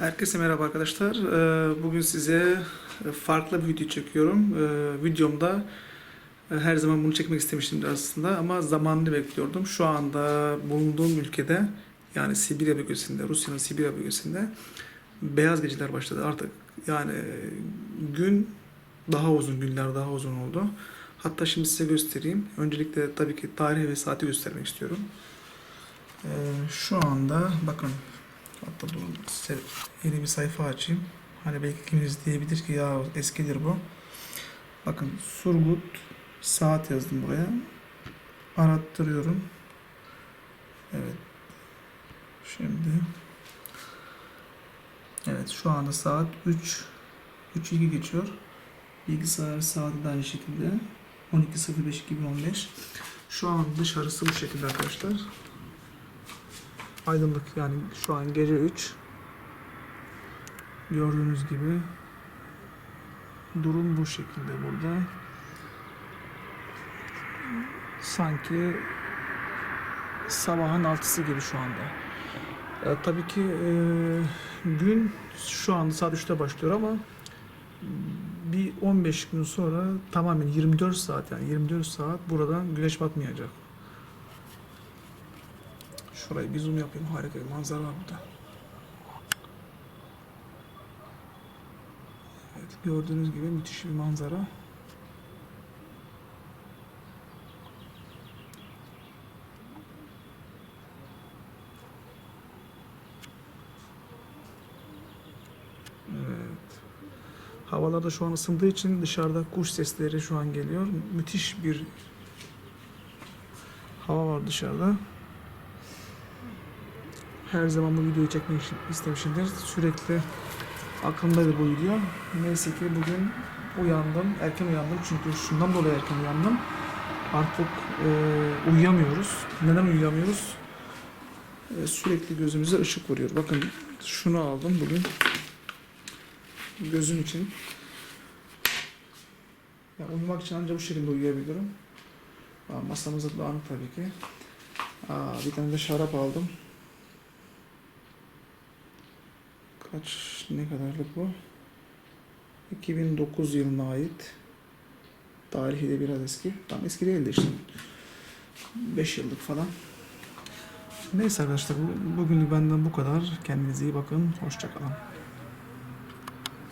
Herkese merhaba arkadaşlar. Ee, Bugün size farklı bir video çekiyorum. Ee, Videomda e, her zaman bunu çekmek istemiştim aslında ama zamanını bekliyordum. Şu anda bulunduğum ülkede yani Sibirya bölgesinde, Rusya'nın Sibirya bölgesinde beyaz geceler başladı. Artık yani gün daha uzun, günler daha uzun oldu. Hatta şimdi size göstereyim. Öncelikle tabii ki tarih ve saati göstermek istiyorum. Ee, Şu anda bakın Hatta durun size yeni bir sayfa açayım. Hani belki kiminiz diyebilir ki ya eskidir bu. Bakın Surgut saat yazdım buraya. Arattırıyorum. Evet. Şimdi Evet şu anda saat 3 3.2 geçiyor. Bilgisayar saati de aynı şekilde 12.05.2015 Şu an dışarısı bu şekilde arkadaşlar aydınlık yani şu an gece 3 gördüğünüz gibi durum bu şekilde burada. Sanki sabahın altısı gibi şu anda. E, tabii ki e, gün şu anda saat 3'te başlıyor ama bir 15 gün sonra tamamen 24 saat yani 24 saat buradan güneş batmayacak. Şurayı bir zoom yapayım. Harika bir manzara var burada. Evet, gördüğünüz gibi müthiş bir manzara. Havalar da şu an ısındığı için dışarıda kuş sesleri şu an geliyor. Müthiş bir hava var dışarıda her zaman bu videoyu çekmek istemişimdir. Sürekli aklımdaydı bu video. Neyse ki bugün uyandım. Erken uyandım çünkü şundan dolayı erken uyandım. Artık e, uyuyamıyoruz. Neden uyuyamıyoruz? E, sürekli gözümüze ışık vuruyor. Bakın şunu aldım bugün. Gözüm için. Ya uyumak için ancak bu şekilde uyuyabilirim. Aa, masamızda dağınık tabii ki. Aa, bir tane de şarap aldım. Kaç ne kadarlık bu? 2009 yılına ait. Tarihi de biraz eski. Tam eski değil de işte. 5 yıllık falan. Neyse arkadaşlar bu, bugünlük benden bu kadar. Kendinize iyi bakın. Hoşçakalın.